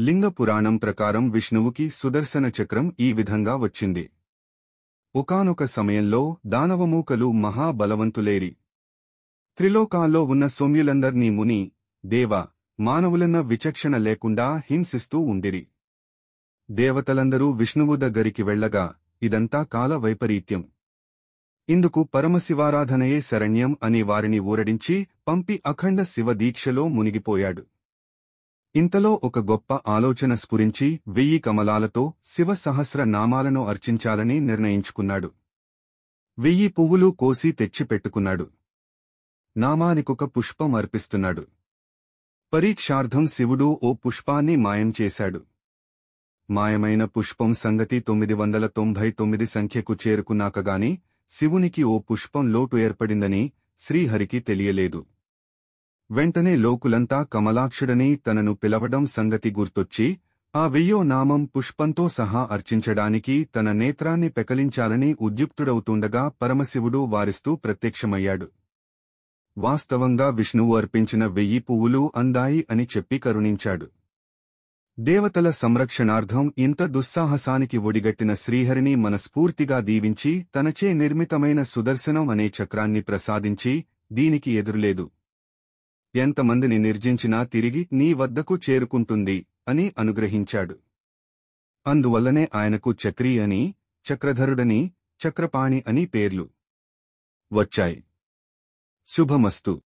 లింగ పురాణం ప్రకారం విష్ణువుకి సుదర్శన చక్రం ఈ విధంగా వచ్చింది. ఒకానొక సమయంలో దానవమూకలు మహాబలవంతులేరి. త్రిలోకాల్లో ఉన్న సౌమ్యులందర్నీ ముని దేవ మానవులన్న విచక్షణ లేకుండా హింసిస్తూ ఉండిరి. దేవతలందరూ విష్ణువు దగ్గరికి వెళ్ళగా ఇదంతా కాల వైపరీత్యం. ఇందుకు పరమశివారాధనయే శరణ్యం అని వారిని ఊరడించి పంపి అఖండ శివ దీక్షలో మునిగిపోయాడు. ఇంతలో ఒక గొప్ప ఆలోచన స్ఫురించి వెయ్యి కమలాలతో శివ సహస్ర నామాలను అర్చించాలని నిర్ణయించుకున్నాడు. వెయ్యి పువ్వులు కోసి తెచ్చిపెట్టుకున్నాడు నామానికొక పుష్పం అర్పిస్తున్నాడు. పరీక్షార్థం శివుడు ఓ పుష్పాన్ని మాయం చేశాడు. మాయమైన పుష్పం సంగతి తొమ్మిది వందల తొంభై తొమ్మిది సంఖ్యకు చేరుకున్నాకగాని శివునికి ఓ పుష్పం లోటు ఏర్పడిందని శ్రీహరికి తెలియలేదు. వెంటనే లోకులంతా కమలాక్షుడని తనను పిలవడం సంగతి గుర్తొచ్చి ఆ వెయ్యో నామం పుష్పంతో సహా అర్చించడానికి తన నేత్రాన్ని పెకలించాలని ఉద్యుక్తుడవుతుండగా పరమశివుడు వారిస్తూ ప్రత్యక్షమయ్యాడు. వాస్తవంగా విష్ణువు అర్పించిన వెయ్యి పువ్వులు అందాయి అని చెప్పి కరుణించాడు. దేవతల సంరక్షణార్థం ఇంత దుస్సాహసానికి ఒడిగట్టిన శ్రీహరిని మనస్ఫూర్తిగా దీవించి తనచే నిర్మితమైన సుదర్శనం అనే చక్రాన్ని ప్రసాదించి దీనికి ఎదురులేదు. ఎంతమందిని నిర్జించినా తిరిగి నీ వద్దకు చేరుకుంటుంది అని అనుగ్రహించాడు. అందువల్లనే ఆయనకు చక్రీ అని చక్రధరుడని చక్రపాణి అని పేర్లు వచ్చాయి. శుభమస్తు.